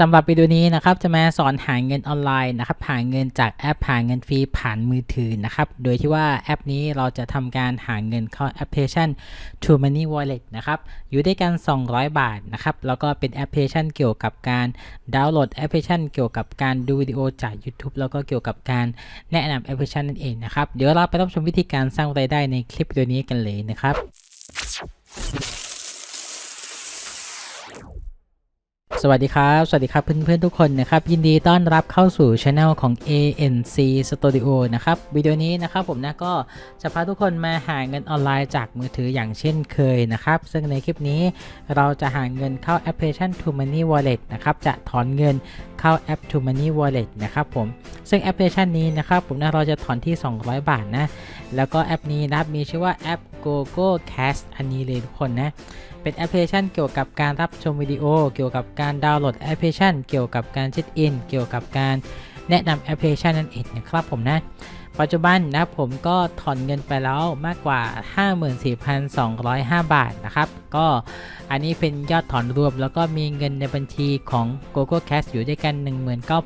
สำหรับวิดีโอนี้นะครับจะมาสอนหาเงินออนไลน์นะครับหาเงินจากแอปหาเงินฟรีผ่านมือถือนะครับ โดยที่ว่าแอปนี้เราจะทำการหาเงินเข้าแอปพลิเคชัน True Money Wallet นะครับอยู่ด้วยกัน 200 บาทนะครับแล้วก็เป็นแอปพลิเคชันเกี่ยวกับการดาวน์โหลดแอปพลิเคชัน เกี่ยวกับการดูวิดีโอจาก YouTube แล้วก็เกี่ยวกับการแนะนำแอปพลิเคชันนั่นเองนะครับเดี๋ยวเราไปรับชมวิธีการสร้างรายได้ในคลิปวิดีโอนี้กันเลยนะครับ สวัสดีครับ สวัสดีครับเพื่อนๆทุกคนนะครับ ยินดีต้อนรับเข้าสู่ช anel ของ ANC Studio นะครับ วิดีโอนี้นะครับผมนะก็จะพาทุกคนมาหาเงินออนไลน์จากมือถืออย่างเช่นเคยนะครับ ซึ่งในคลิปนี้เราจะหาเงินเข้าแอปพลิเคชัน t o Money Wallet นะครับ จะถอนเงินเข้าแอป t o Money Wallet นะครับผม ซึ่งแอปพลิเคชันนี้นะครับผมนะเราจะถอนที่ 200 บาทนะ แล้วก็แอปนี้นะมีชื่อว่าแอป GoGo Cash อันนี้เลยทุกคนนะ เป็นแอปพลิเคชันเกี่ยวกับการรับชมวิดีโอ เกี่ยวกับการดาวน์โหลดแอปพลิเคชัน เกี่ยวกับการเช็คอิน เกี่ยวกับการแนะนำแอปพลิเคชันนั่นเองนะครับผมนะ ปัจจุบันนะผมก็ถอนเงินไปแล้วมากกว่า 54,205 บาทนะครับ ก็อันนี้เป็นยอดถอนรวม แล้วก็มีเงินในบัญชีของ Google Cash อยู่ด้วยกัน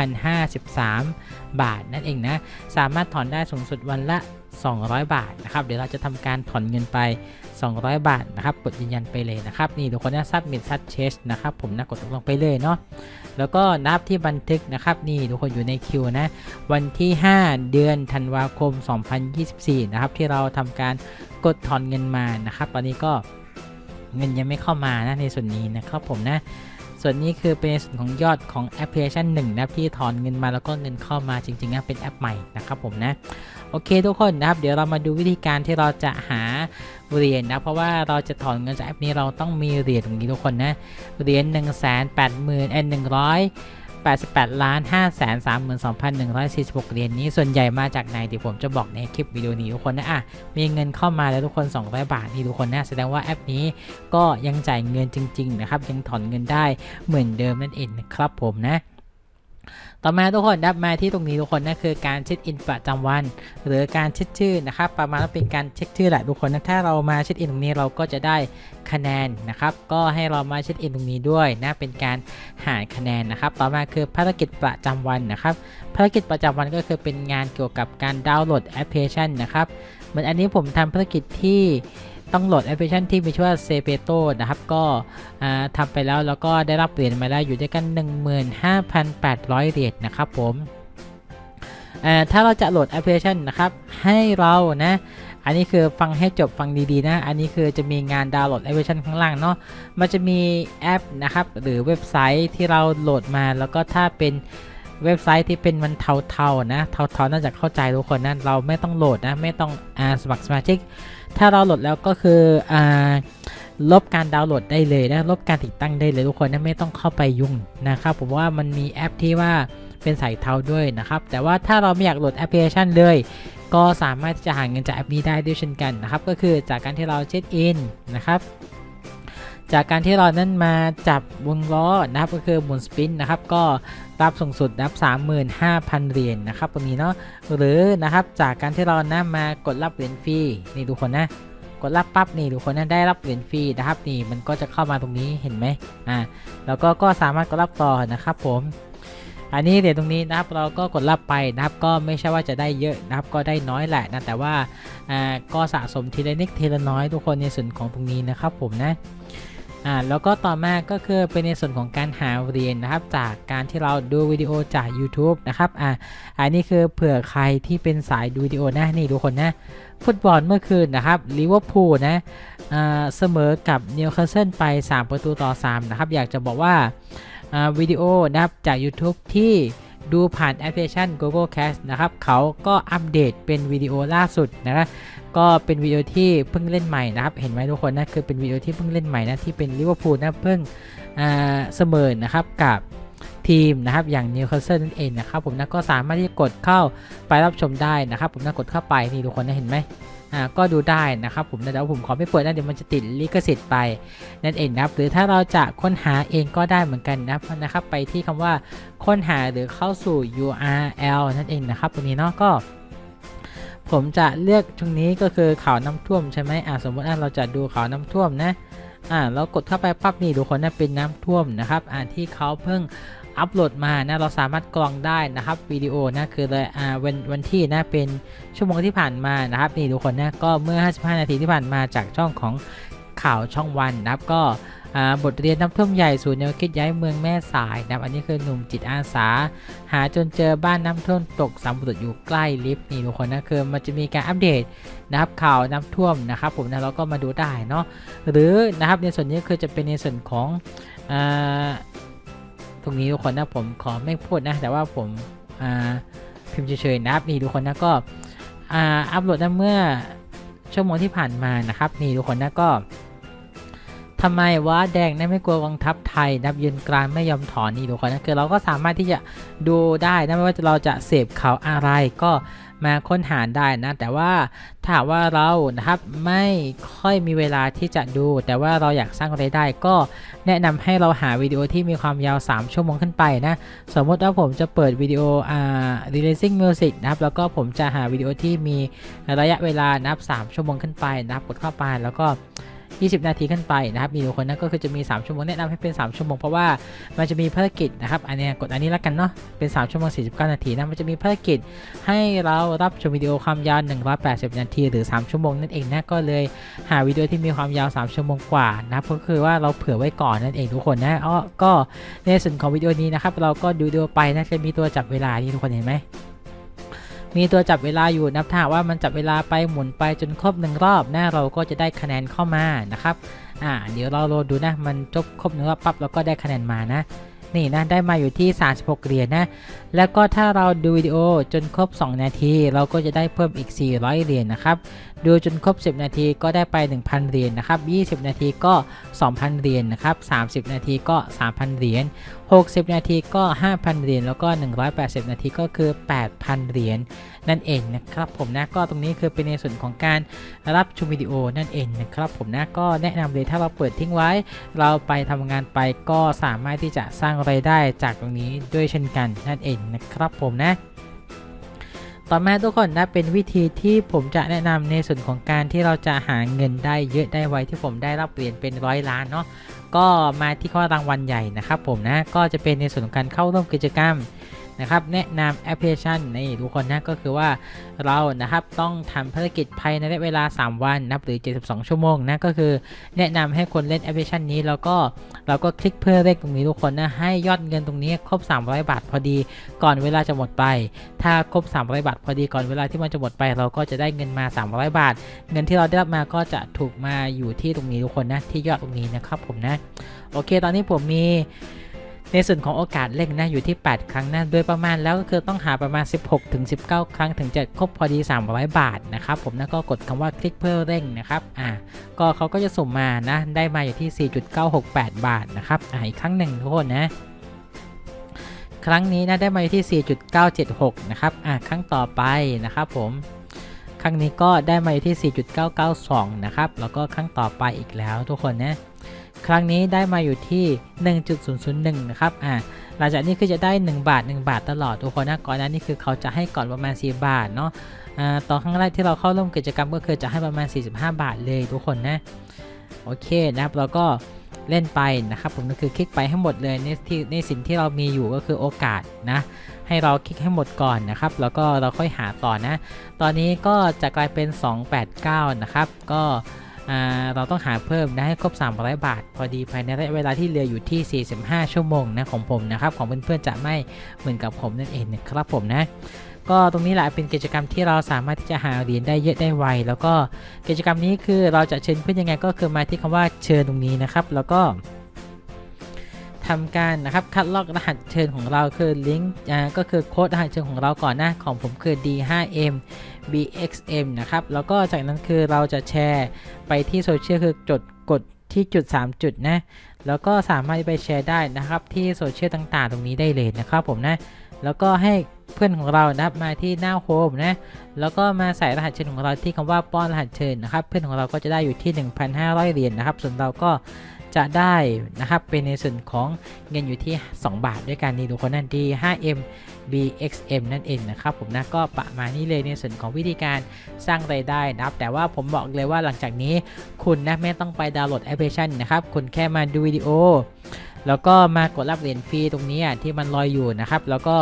19,053 บาทนั่นเองนะ สามารถถอนได้สูงสุดวันละ 200 บาทนะครับ เดี๋ยวเราจะทำการถอนเงินไป 200 บาทนะครับ กดยืนยันไปเลยนะครับ นี่ทุกคนนะซับมิดซัดเชสนะครับผมนะกดลงไปเลยเนาะแล้วก็นับที่บันทึกนะครับ นี่ทุกคนอยู่ในคิวนะ วันที่ 5 เดือนธันวาคม 2024 นะครับ ที่เราทำการกดถอนเงินมานะครับ ตอนนี้ก็เงินยังไม่เข้ามานะในส่วนนี้นะครับผมนะส่วนนี้คือเป็นส่วนของยอดของแอปพลิเคชันหนึ่งนะครับที่ถอนเงินมาแล้วก็เงินเข้ามาจริงๆนะเป็นแอปใหม่นะครับผมนะโอเคทุกคนนะครับ เดี๋ยวเรามาดูวิธีการที่เราจะหาเหรียญนะเพราะว่าเราจะถอนเงินจากแอปนี้เราต้องมีเหรียญตรงนี้ทุกคนนะเหรียญ1 8 0 0 0 0เอ็นหนึ่งร้อย 88ล้าน5 3 2 1 4 6เหรียญนี้ส่วนใหญ่มาจากไหนเดี๋ยวผมจะบอกในคลิปวิดีโอนี้ทุกคนนะอะมีเงินเข้ามาแล้วทุกคน 200 บาทนี่ทุกคนนะแสดงว่าแอปนี้ก็ยังจ่ายเงินจริง ๆ นะครับ ยังถอนเงินได้เหมือนเดิมนั่นเองนะครับผมนะ ต่อมาทุกคนนะมาที่ตรงนี้ทุกคนนั่นคือการเช็คอินประจำวัน หรือการเช็คชื่อนะครับประมาณว่าเป็นการเช็คชื่อแหละทุกคนนะถ้าเรามาเช็คอินตรงนี้เราก็จะได้คะแนนนะครับก็ให้เรามาเช็คอินตรงนี้ด้วยนะเป็นการหาคะแนนนะครับต่อมาคือภารกิจประจำวันนะครับภารกิจประจำวันก็คือเป็นงานเกี่ยวกับการดาวน์โหลดแอปพลิเคชันนะครับเหมือนอันนี้ผมทำภารกิจที่ ต้องโหลดแอปพลิเคชันที่มีชื่อว่าเซเปโตนะครับ ก็ทำไปแล้วแล้วก็ได้รับเหรียญมาแล้วอยู่ด้วยกัน 15,800 เหรียญนะครับผมถ้าเราจะโหลดแอปพลิเคชันนะครับให้เรานะอันนี้คือฟังให้จบฟังดีๆนะ อันนี้คือจะมีงานดาวน์โหลดแอปพลิเคชันข้างล่างเนาะ มันจะมีแอปนะครับ หรือเว็บไซต์ที่เราโหลดมา แล้วก็ถ้าเป็นเว็บไซต์ที่เป็นมันเทาๆนะ เทาๆน่าจะเข้าใจทุกคนนะ เราไม่ต้องโหลดนะ ไม่ต้องอาสมัครสมาชิก ถ้าเราโหลดแล้วก็คืออ่าลบการดาวน์โหลดได้เลยนะลบการติดตั้งได้เลยทุกคนนะไม่ต้องเข้าไปยุ่งนะครับผมว่ามันมีแอปที่ว่าเป็นสายเทาด้วยนะครับ แต่ว่าถ้าเราไม่อยากโหลดแอปพลิเคชันเลย ก็สามารถจะหาเงินจากแอปนี้ได้ด้วยเช่นกันนะครับ ก็คือจากการที่เราเช็คอินนะครับ จากการที่เรานั้นมาจับวงล้อนะครับก็คือหมุนสปินนะครับก็รับสูงสุดนะครับ35,000 เหรียญนะครับตรงนี้เนาะหรือนะครับจากการที่เรานะมากดรับเหรียญฟรีนี่ทุกคนนะกดรับปั๊บนี่ทุกคนนะได้รับเหรียญฟรีนะครับนี่มันก็จะเข้ามาตรงนี้เห็นไหมอ่าแล้วก็ก็สามารถกดรับต่อนะครับผมอันนี้เหรียญตรงนี้นะครับเราก็กดรับไปนะครับก็ไม่ใช่ว่าจะได้เยอะนะครับก็ได้น้อยแหละนะแต่ว่าอ่าก็สะสมทีละนิดทีละน้อยทุกคนในส่วนของตรงนี้นะครับผมนะ อ่าแล้วก็ต่อมาก็คือเป็นในส่วนของการหาเหรียญนะครับ จากการที่เราดูวิดีโอจาก YouTube นะครับอ่าอันนี้คือเผื่อใครที่เป็นสายดูวิดีโอนะนี่ทุกคนนะ ฟุตบอลเมื่อคืนนะครับลิเวอร์พูลนะอ่าเสมอกับนิวคาสเซิลไป 3 ประตูต่อ 3 นะครับ อยากจะบอกว่าอ่าวิดีโอนะครับจาก YouTube ที่ ดูผ่านแอปพลิเคชัน Google Cast นะครับเขาก็อัปเดตเป็นวิดีโอล่าสุดนะครับก็เป็นวิดีโอที่เพิ่งเล่นใหม่นะครับ เห็นไหมทุกคนนะคือเป็นวิดีโอที่เพิ่งเล่นใหม่นะที่เป็นลิเวอร์พูลนะเพิ่งเสมอนะครับกับทีมนะครับอย่างนิวคาสเซิลนั่นเองนะครับผมนะก็สามารถที่จะกดเข้าไปรับชมได้นะครับ ผมนะกดเข้าไปนี่ทุกคนนะเห็นไหม อ่าก็ดูได้นะครับผมนะเดี๋ยวผมขอไม่เปิดนะเดี๋ยวมันจะติดลิขสิทธิ์ไปนั่นเองนะครับหรือถ้าเราจะค้นหาเองก็ได้เหมือนกันนะนะครับไปที่คำว่าค้นหาหรือเข้าสู่ URL นั่นเองนะครับตรงนี้เนาะก็ผมจะเลือกตรงนี้ก็คือข่าวน้ำท่วมใช่ไหมอ่าสมมติอะเราจะดูข่าวน้ำท่วมนะอ่าเรากดเข้าไปปั๊บนี่ทุกคนนะเป็นน้ำท่วมนะครับอ่าที่เขาเพิ่ง อัปโหลดมานะเราสามารถกรองได้นะครับวิดีโอนะคือเลยอ่าวันวันที่นะเป็นชั่วโมงที่ผ่านมานะครับนี่ทุกคนนะก็เมื่อ 55 นาทีที่ผ่านมาจากช่องของข่าวช่องวันนะครับก็บทเรียนน้ำท่วมใหญ่สู่แนวคิดย้ายเมืองแม่สายนะครับอันนี้คือหนุ่มจิตอาสา หาจนเจอบ้านน้ำท่วมตกสำรวจอยู่ใกล้ลิฟต์นี่ทุกคนนะคือมันจะมีการอัปเดตนะครับข่าวน้ำท่วมนะครับผมนะเราก็มาดูได้เนาะหรือนะครับในส่วนนี้คือจะเป็นในส่วนของอา ตรงนี้ทุกคนนะผมขอไม่พูดนะ แต่ว่าผมาพิมพ์เฉยๆนะครับนี่ทุกคนนะก็อัปโหลดนะเมื่อชั่วโมงที่ผ่านมานะครับ นี่ทุกคนนะก็ ทำไมวะแดงนะไม่กลัวกองทัพไทย นับยืนกลางไม่ยอมถอนนี่ทุกคนนะคือเราก็สามารถที่จะดูได้นะไม่ว่าเราจะเสพข่าวอะไรก็มาค้นหาได้นะ แต่ว่าถ้าว่าเรานะครับไม่ค่อยมีเวลาที่จะดู แต่ว่าเราอยากสร้างรายได้ ก็แนะนำให้เราหาวิดีโอที่มีความยาว 3 ชั่วโมงขึ้นไปนะ สมมติว่าผมจะเปิดวิดีโออ่า releasing music นะครับ แล้วก็ผมจะหาวิดีโอที่มีระยะเวลานับ 3 ชั่วโมงขึ้นไปนะครับกดเข้าไปแล้วก็ 20 นาทีขึ้นไปนะครับมีทุกคนนะก็คือจะมี 3 ชั่วโมงแนะนำให้เป็น 3 ชั่วโมงเพราะว่ามันจะมีภารกิจนะครับอันนี้กดอันนี้แล้วกันเนาะเป็น 3 ชั่วโมง 49 นาทีนะมันจะมีภารกิจให้เรารับชมวิดีโอความยาว 180 นาที หรือ 3 ชั่วโมงนั่นเองนะก็เลยหาวิดีโอที่มีความยาว 3 ชั่วโมงกว่านะครับก็คือว่าเราเผื่อไว้ก่อนนั่นเองทุกคนนะอ้อก็ในส่วนของวิดีโอนี้นะครับเราก็ดูดีโอไปนะจะมีตัวจับเวลานี่ทุกคนเห็นไหม มีตัวจับเวลาอยู่นับถ้าว่ามันจับเวลาไปหมุนไปจนครบหนึ่งรอบนะเราก็จะได้คะแนนเข้ามานะครับอ่าเดี๋ยวเราโหลดดูนะ มันจบครบหนึ่งรอบปั๊บเราก็ได้คะแนนมานะนี่นะได้มาอยู่ที่ 36 เหรียญนะ แล้วก็ถ้าเราดูวิดีโอจนครบ 2 นาที เราก็จะได้เพิ่มอีก 400 เหรียญนะครับ ดูจนครบ 10 นาทีก็ได้ไป 1,000 เหรียญนะครับ 20 นาทีก็ 2,000 เหรียญนะครับ 30 นาทีก็ 3,000 เหรียญ 60 นาทีก็ 5,000 เหรียญแล้วก็ 180 นาทีก็คือ 8,000 เหรียญนั่นเองนะครับผมนะก็ตรงนี้คือเป็นในส่วนของการรับชมวิดีโอนั่นเองนะครับผมนะก็แนะนำเลยถ้าเราเปิดทิ้งไว้ เราไปทำงานไปก็สามารถที่จะสร้างรายได้จากตรงนี้ด้วยเช่นกันนั่นเองนะครับผมนะต่อมาทุกคนนะเป็นวิธีที่ผมจะแนะนำในส่วนของการที่เราจะหาเงินได้เยอะได้ไวที่ผมได้รับเหรียญเป็นร้อยล้านเนาะ ก็มาที่ข้อรางวัลใหญ่นะครับผมนะก็จะเป็นในส่วนของการเข้าร่วมกิจกรรม นะครับแนะนำแอปพลิเคชันนี่ทุกคนนะก็คือว่าเรานะครับต้องทำภารกิจภายในระยะเวลา 3 วันนับหรือ 72 ชั่วโมงนะก็คือแนะนำให้คนเล่นแอปพลิเคชันนี้แล้วก็เราก็คลิกเพื่อเลขตรงนี้ทุกคนนะให้ยอดเงินตรงนี้ครบ 300 บาทพอดีก่อนเวลาจะหมดไป ถ้าครบ 300 บาทพอดีก่อนเวลาที่มันจะหมดไป เราก็จะได้เงินมา 300 บาท เงินที่เราได้รับมาก็จะถูกมาอยู่ที่ตรงนี้ทุกคนนะที่ยอดตรงนี้นะครับผมนะโอเคตอนนี้ผมมี ในส่วนของโอกาสเล่นนะอยู่ที่ 8 ครั้งนะโดยประมาณแล้วก็คือต้องหาประมาณ 16 ถึง 19 ครั้งถึงจะครบพอดี 300 บาทนะครับผมนะก็กดคำว่าคลิกเพื่อเร่งนะครับอ่าก็เขาก็จะสุ่มมานะได้มาอยู่ที่ 4.968 บาทนะครับอ่าอีกครั้งหนึ่งทุกคนนะครั้งนี้นะได้มาอยู่ที่ 4.976 นะครับอ่าครั้งต่อไปนะครับผมครั้งนี้ก็ได้มาอยู่ที่ 4.992 นะครับแล้วก็ครั้งต่อไปอีกแล้วทุกคนนะ รั้งนี้ได้มาอยู่ที่ 1.001 นะครับ อ่า หลังจากนี้คือจะได้ 1 บาท 1 บาทตลอดทุกคนนะก่อนหน้านี้คือเขาจะให้ก่อนประมาณ 4 บาทเนาะ อ่า ตอนครั้งแรกที่เราเข้าร่วมกิจกรรมก็คือจะให้ประมาณ 45 บาทเลยทุกคนนะ โอเคนะครับเราก็เล่นไปนะครับผมก็คือคลิกไปให้หมดเลยในที่ในสิ่งที่เรามีอยู่ก็คือโอกาสนะ ให้เราคลิกให้หมดก่อนนะครับ แล้วก็เราค่อยหาต่อนะ ตอนนี้ก็จะกลายเป็น 289 นะครับ ก็ เราต้องหาเพิ่มนะให้ครบ 300 บาท พอดีภายในระยะเวลาที่เหลืออยู่ที่ 45 ชั่วโมงนะของผมนะครับ ของเพื่อนๆจะไม่เหมือนกับผมนั่นเองนะครับผมนะก็ตรงนี้แหละเป็นกิจกรรมที่เราสามารถที่จะหาเหรียญได้เยอะได้ไว แล้วก็กิจกรรมนี้คือเราจะเชิญเพื่อนยังไงก็คือมาที่คำว่าเชิญตรงนี้นะครับ แล้วก็ ทำการนะครับคัดลอกรหัสเชิญของเราคือลิงก์ก็คือโค้ดรหัสเชิญของเราก่อนนะของผมคือ D5M BXM นะครับแล้วก็จากนั้นคือเราจะแชร์ไปที่โซเชียลคือกดกดที่จุด 3 จุดนะแล้วก็สามารถไปแชร์ได้นะครับที่โซเชียลต่างๆ ตรงนี้ได้เลยนะครับผมนะแล้วก็ให้เพื่อนของเรานะครับมาที่หน้าโฮมนะ แล้วก็มาใส่รหัสเชิญของเราที่คำว่าป้อนรหัสเชิญนะครับ เพื่อนของเราก็จะได้อยู่ที่ 1,500 เหรียญนะครับ ส่วนเราก็ จะได้นะครับเป็นในส่วนของเงินอยู่ที่ 2 บาทด้วยกันนี่ทุกคนนั่นดี 5M BXM นั่นเองนะครับผมนะก็ประมาณนี้เลยในส่วนของวิธีการสร้างรายได้นะครับ แต่ว่าผมบอกเลยว่าหลังจากนี้คุณนะไม่ต้องไปดาวน์โหลดแอปพลิเคชันนะครับคุณแค่มาดูวิดีโอแล้วก็มากดรับเหรียญฟรีตรงนี้อะที่มันลอยอยู่นะครับ แล้วก็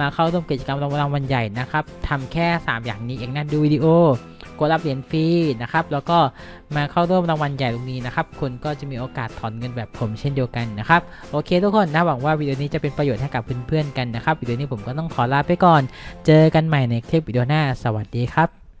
มาเข้าร่วมกิจกรรมรางวัลใหญ่นะครับทำแค่ 3 อย่างนี้เองนะดูวิดีโอ กดรับเหรียญฟรีนะครับ แล้วก็มาเข้าร่วมรางวัลใหญ่ตรงนี้นะครับ คุณก็จะมีโอกาสถอนเงินแบบผมเช่นเดียวกันนะครับ โอเคทุกคนนะหวังว่าวิดีโอนี้จะเป็นประโยชน์ให้กับเพื่อนๆกันนะครับ วิดีโอนี้ผมก็ต้องขอลาไปก่อน เจอกันใหม่ในคลิปวิดีโอหน้า สวัสดีครับ